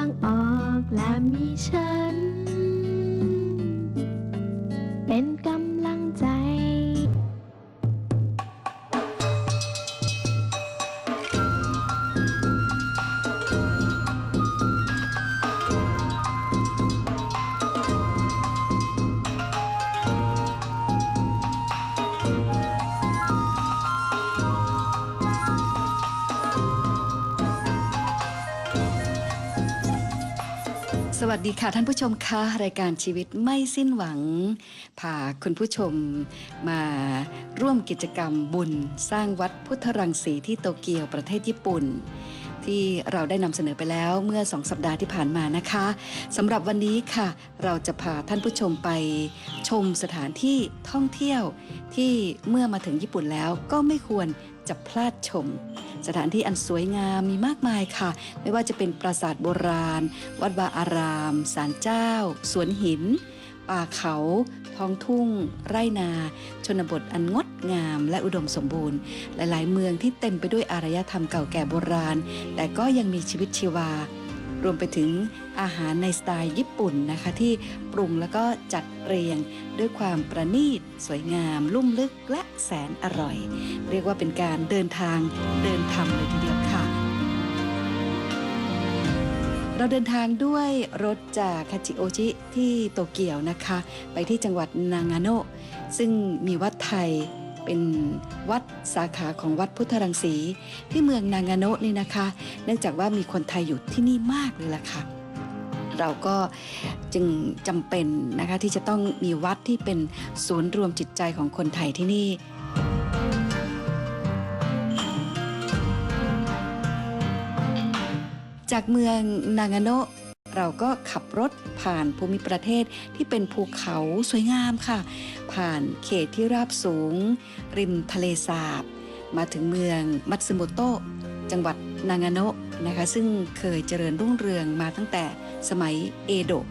างออกและมีฉันเป็น วัสดีค่ะท่านผู้ชมคะรายการชีวิตไม่สิ้นหวังพาคุณผู้ชมมาร่วมกิจกรรมบุญ สร้างวัดพุทธรังสีที่โตเกียวประเทศญี่ปุ่น ที่เราได้นำเสนอไปแล้วเมื่อสองสัปดาห์ที่ผ่านมานะคะสำหรับวันนี้ค่ะ เราจะพาท่านผู้ชมไปชมสถานที่ท่องเที่ยวที่เมื่อมาถึงญี่ปุ่นแล้วก็ไม่ควรจะพลาดชม สถานที่อันสวยงามมีมากมายค่ะ ไม่ว่าจะเป็นปราสาทโบราณ วัดวาอารามศาลเจ้า สวนหิน ป่าเขา ท้องทุ่ง ไร่นา ชนบทอันงดงามและอุดมสมบูรณ์ หลาย ๆ เมืองที่เต็มไปด้วยอารยธรรมเก่าแก่โบราณ แต่ก็ยังมีชีวิตชีวา รวมไปถึงอาหารในสไตล์ญี่ปุ่นนะคะที่ปรุงแล้วก็จัดเรียงด้วยความประณีต สวยงาม ลุ่มลึกและแสนอร่อย เรียกว่าเป็นการเดินทางเดินทำเลยทีเดียวค่ะ เราเดินทางด้วยรถจากคาจิโอจิที่โตเกียวนะคะ ไปที่จังหวัดนางาโนะซึ่งมีวัดไทย เป็นวัดสาขาของวัดพุทธรังสี ที่เมืองนางาโนะนี่นะคะ เนื่องจากว่ามีคนไทยอยู่ที่นี่มากเลยล่ะค่ะเราก็จึงจำเป็นนะคะที่จะต้องมีวัดที่เป็นศูนย์รวมจิตใจของคนไทยที่นี่จากเมืองนางาโนะ เราก็ขับรถผ่านภูมิประเทศที่เป็นภูเขาสวยงามค่ะ ผ่านเขตที่ราบสูง ริมทะเลสาบ มาถึงเมืองมัตสึโมโตะจังหวัดนางาโนะนะคะซึ่งเคยเจริญรุ่งเรืองมาตั้งแต่สมัยเอโดะ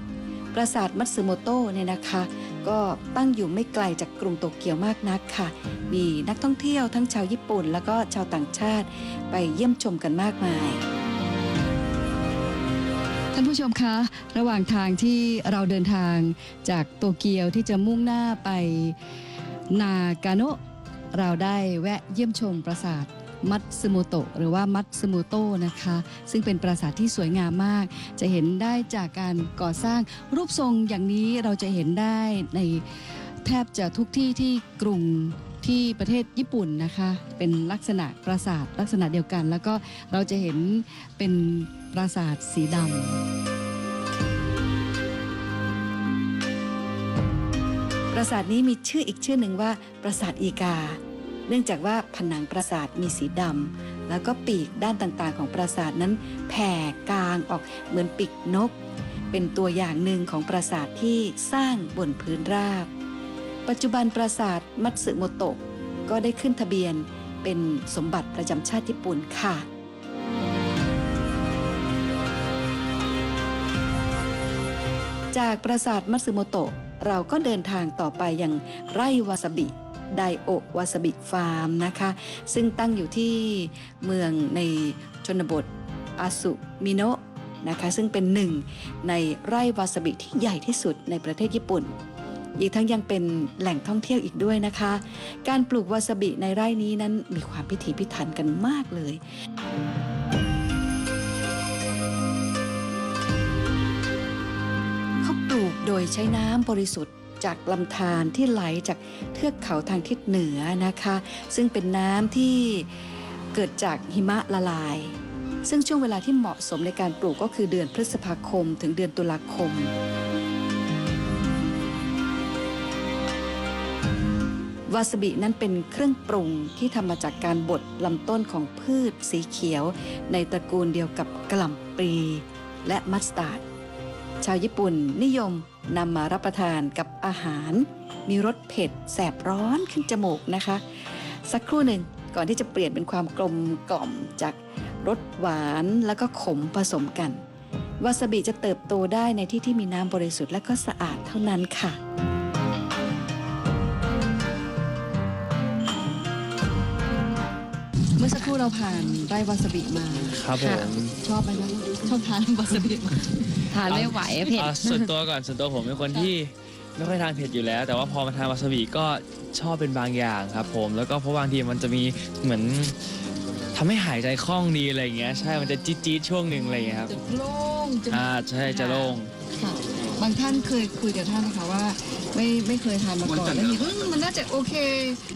ปราสาทมัตสึโมโตะเนี่ยนะคะ ก็ตั้งอยู่ไม่ไกลจากกรุงโตเกียวมากนักค่ะ มีนักท่องเที่ยวทั้งชาวญี่ปุ่น แล้วก็ชาวต่างชาติไปเยี่ยมชมกันมากมาย ท่านผู้ชมคะ ระหว่างทางที่เราเดินทางจากโตเกียวที่จะมุ่งหน้าไปนากาโนะเราได้แวะเยี่ยมชมปราสาทมัตสึโมโตะหรือว่ามัตสึโมโตะนะคะ ซึ่งเป็นปราสาทที่สวยงามมาก จะเห็นได้จากการก่อสร้างรูปทรงอย่างนี้เราจะเห็นได้ในแทบจะทุกที่ที่กรุงที่ประเทศญี่ปุ่นนะคะ เป็นลักษณะปราสาทลักษณะเดียวกัน แล้วก็เราจะเห็นเป็น ปราสาทสีดำปราสาทนี้มีชื่ออีกชื่อหนึ่งว่าปราสาทอีกา เนื่องจากว่าผนังปราสาทมีสีดำแล้วก็ปีกด้านต่างๆ ของปราสาทนั้นแผ่กลางออกเหมือนปีกนก เป็นตัวอย่างหนึ่งของปราสาทที่สร้างบนพื้นราบ ปัจจุบันปราสาทมัตสึโมโตะก็ได้ขึ้นทะเบียนเป็นสมบัติประจำชาติญี่ปุ่นค่ะ จากปราสาทมัตสึโมโตะเราก็เดินทางต่อไปยังไร่วาซาบิไดโอวาซาบิฟาร์มนะคะ ซึ่งตั้งอยู่ที่เมืองในชนบทอาสุมิโนะนะคะซึ่งเป็นหนึ่งในไร่วาซาบิที่ใหญ่ที่สุดในประเทศญี่ปุ่น อีกทั้งยังเป็นแหล่งท่องเที่ยวอีกด้วยนะคะ การปลูกวาซาบิในไร่นี้นั้นมีความพิถีพิถันกันมากเลย โดยใช้น้ำบริสุทธิ์จากลำธารที่ไหลจากเทือกเขาทางทิศเหนือนะคะ ซึ่งเป็นน้ำที่เกิดจากหิมะละลาย ซึ่งช่วงเวลาที่เหมาะสมในการปลูกก็คือเดือนพฤษภาคมถึงเดือนตุลาคม วาซาบินั้นเป็นเครื่องปรุงที่ทำมาจากการบดลำต้นของพืชสีเขียว ในตระกูลเดียวกับกล่ำปลีและมัสตาร์ดชาวญี่ปุ่นนิยม นำมารับประทานกับอาหาร มีรสเผ็ดแสบร้อนขึ้นจมูกนะคะ สักครู่หนึ่งก่อนที่จะเปลี่ยนเป็นความกลมกล่อมจากรสหวานแล้วก็ขมผสมกันวาซาบิจะเติบโตได้ในที่ที่มีน้ำบริสุทธิ์และก็สะอาดเท่านั้นค่ะ อสักครู่เราผ่านไร่วาซาบิมาครับผมชอบไหมคะชอบทานวาซาบิไหมทานไม่ไหวเผ็ด อะส่วนตัวก่อนส่วนตัวผมเป็นคนที่ไม่ค่อยทานเผ็ดอยู่แล้ว แต่ว่าพอมาทานวาซาบิก็ชอบเป็นบางอย่างครับผมแล้วก็เพราะบางทีมันจะมีเหมือนทำให้หายใจคล่องดีอะไรอย่างเงี้ยใช่มันจะจี๊ดจี๊ดช่วงหนึ่งอะไรอย่างเงี้ยครับจะโล่งจะอ่าใช่จะโล่ง ค่ะ บางท่านเคยคุยกับท่านนะคะว่า ไม่ไม่เคยทานมาก่อนแล้วเห็นว่ามันน่าจะโอเค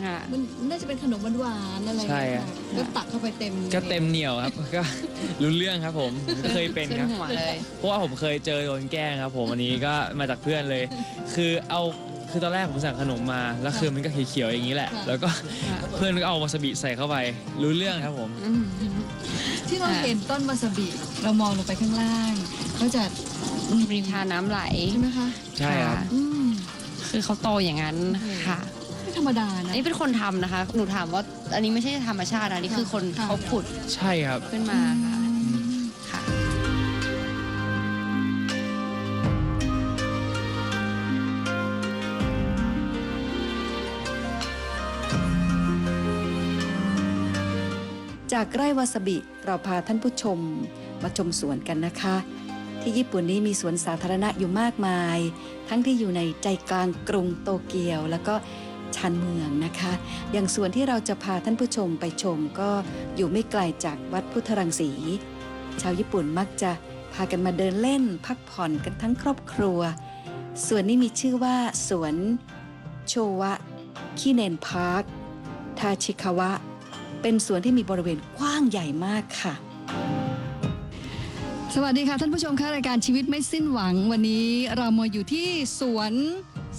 ค่ะ มันน่าจะเป็นขนมหวานๆอะไรอย่างใช่เงี้ยอะค่ะก็ตักเข้าไปเต็มก็เต็มเหนียวครับ ก็รู้เรื่องครับผมเคยเป็นขึ้นครับหัวเลย เพราะว่าผมเคยเจอโดนแกล้งครับผมอันนี้ก็มาจากเพื่อนเลย คือเอาคือตอนแรกผมสั่งขนมมาแล้วคือมันก็เขียวๆอย่างนี้แหละแล้วก็ค่ะ เพื่อนก็เอาวาซาบิใส่เข้าไปรู้เรื่องครับผม อืม ที่เราค่ะเห็นต้นวาซาบิเรามองลงไปข้างล่างเขาจะ มีทาน้ำไหลใช่ไหมคะใช่ครับะอืมคือเขาโตอย่างนั้นค่ะ ไม่ธรรมดาอันะนนี้เป็นคนทำนะคะ หนูถามว่าอันนี้ไม่ใช่ธรรมชาตินะอันนี้คือคนค่ะ เขาขุดใช่ครับ ขึ้นมาค่ะอืมค่ะ จากไร่วาซาบิเราพาท่านผู้ชมมาชมสวนกันนะคะ ที่ญี่ปุ่นนี้มีสวนสาธารณะอยู่มากมาย ทั้งที่อยู่ในใจกลางกรุงโตเกียว แล้วก็ชานเมืองนะคะ อย่างสวนที่เราจะพาท่านผู้ชมไปชมก็อยู่ไม่ไกลจากวัดพุทธรังสี ชาวญี่ปุ่นมักจะพากันมาเดินเล่นพักผ่อนกันทั้งครอบครัว สวนนี้มีชื่อว่าสวนโชวะคิเนนพาร์คทาชิคาวะ เป็นสวนที่มีบริเวณกว้างใหญ่มากค่ะ สวัสดีค่ะท่านผู้ชมค่ะรายการชีวิตไม่สิ้นหวังวันนี้เรามาอยู่ที่สวน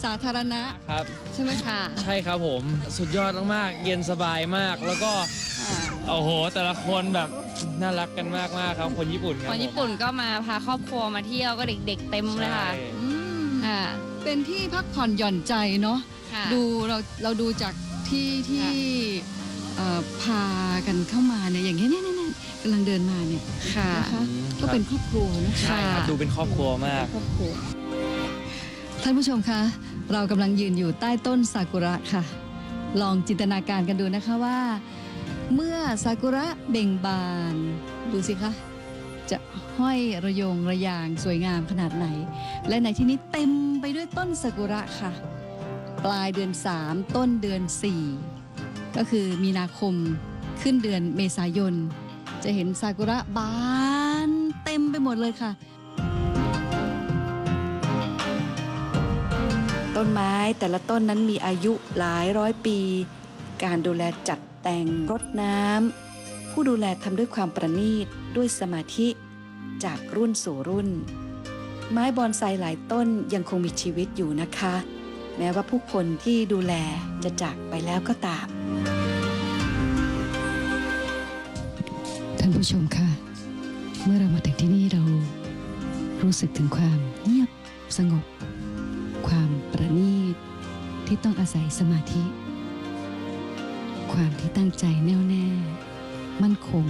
สาธารณะครับ ใช่ไหมคะค่ะใช่ครับผมสุดยอดมากๆเย็นสบายมากแล้วก็ค่ะโอ้โห แต่ละคนแบบน่ารักกันมากๆครับคนญี่ปุ่นครับคนญี่ปุ่นก็มาพาครอบครัวมาเที่ยวก็เด็ก ๆ เต็มผมเลยค่ะใช่อืมค่ะ เป็นที่พักผ่อนหย่อนใจเนาะค่ะ ดูเราเราดูจากที่ที่ค่ะเอ่อพากันเข้ามาเนี่ยอย่างนี้ยเนี่ยเนี่ยเนี่ย กำลังเดินมาเนี่ยค่ะ นะคะอืมก็เป็นครอบครัวนะใช่ครับค่ะดูเป็นครอบครัวมาก ครอบครัว ท่านผู้ชมคะเรากำลังยืนอยู่ใต้ต้นซากุระค่ะ ลองจินตนาการกันดูนะคะว่า เมื่อซากุระเบ่งบาน ดูสิคะจะห้อยระยงระยางสวยงามขนาดไหน และในที่นี้เต็มไปด้วยต้นซากุระค่ะ ปลายเดือน 3 ต้นเดือน 4 ก็คือมีนาคมขึ้นเดือนเมษายน จะเห็นซากุระบานเต็มไปหมดเลยค่ะ ต้นไม้แต่ละต้นนั้นมีอายุหลายร้อยปี การดูแลจัดแต่งรดน้ำผู้ดูแลทำด้วยความประณีตด้วยสมาธิจากรุ่นสู่รุ่น ไม้บอนไซหลายต้นยังคงมีชีวิตอยู่นะคะ แม้ว่าผู้คนที่ดูแลจะจากไปแล้วก็ตาม ท่านผู้ชมค่ะ เมื่อเรามาถึงที่นี่เรารู้สึกถึงความเงียบสงบ ความประณีตที่ต้องอาศัยสมาธิ ความที่ตั้งใจแน่วแน่ มั่นคง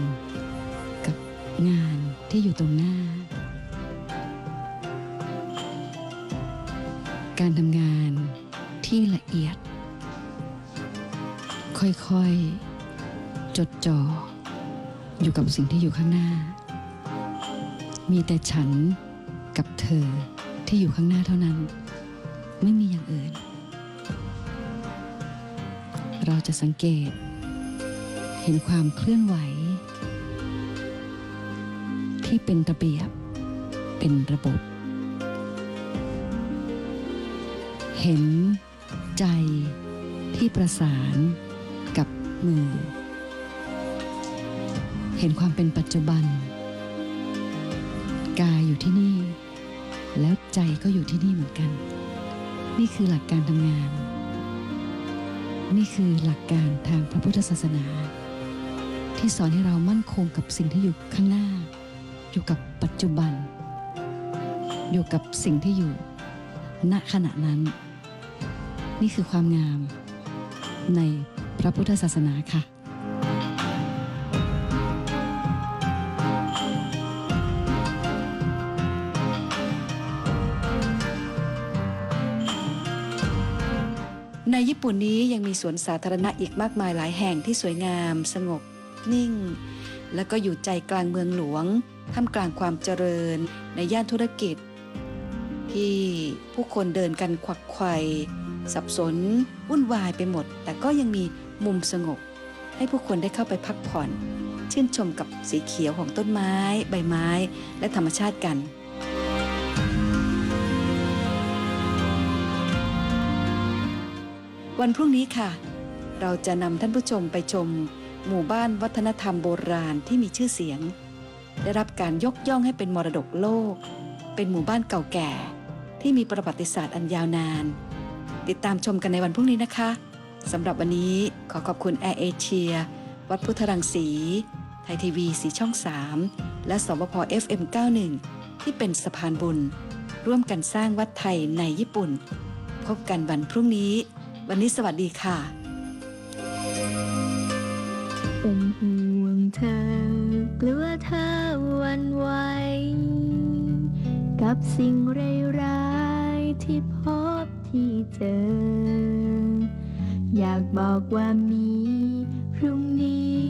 กับงานที่อยู่ตรงหน้า การทำงานที่ละเอียด ค่อยๆ จดจ่อ อยู่กับสิ่งที่อยู่ข้างหน้า มีแต่ฉันกับเธอที่อยู่ข้างหน้าเท่านั้น ไม่มีอย่างอื่น เราจะสังเกต เห็นความเคลื่อนไหว ที่เป็นระเบียบ เป็นระบบ เห็นใจที่ประสานกับมือ ห็นความเป็นปัจจุบัน กายอยู่ที่นี่ แล้วใจก็อยู่ที่นี่เหมือนกัน นี่คือหลักการทำงาน นี่คือหลักการทางพระพุทธศาสนา ที่สอนให้เรามั่นคงกับสิ่งที่อยู่ข้างหน้า อยู่กับปัจจุบัน อยู่กับสิ่งที่อยู่ณขณะนั้น นี่คือความงามในพระพุทธศาสนาค่ะ ในญี่ปุ่นนี้ยังมีสวนสาธารณะอีกมากมายหลายแห่งที่สวยงาม สงบ นิ่ง และก็อยู่ใจกลางเมืองหลวง ท่ามกลางความเจริญ ในย่านธุรกิจ ที่ผู้คนเดินกันควักไขว่สับสนวุ่นวายไปหมด แต่ก็ยังมีมุมสงบ ให้ผู้คนได้เข้าไปพักผ่อน ชื่นชมกับสีเขียวของต้นไม้ ใบไม้ และธรรมชาติกัน วันพรุ่งนี้ค่ะ เราจะนำท่านผู้ชมไปชม หมู่บ้านวัฒนธรรมโบราณที่มีชื่อเสียง ได้รับการยกย่องให้เป็นมรดกโลก เป็นหมู่บ้านเก่าแก่ ที่มีประวัติศาสตร์อันยาวนาน ติดตามชมกันในวันพรุ่งนี้นะคะสำหรับวันนี้ขอขอบคุณแอร์เอเชียวัดพุทธรังสีไทยทีวีสีช่อง 3 และสวพ FM91 ที่เป็นสะพานบุญ ร่วมกันสร้างวัดไทยในญี่ปุ่น พบกันวันพรุ่งนี้ วันนี้สวัสดีค่ะ เป็นห่วงเธอกลัวเธอหวันไหว กับสิ่งร้ายๆที่พบที่เจอ อยากบอกว่ามีพรุ่งนี้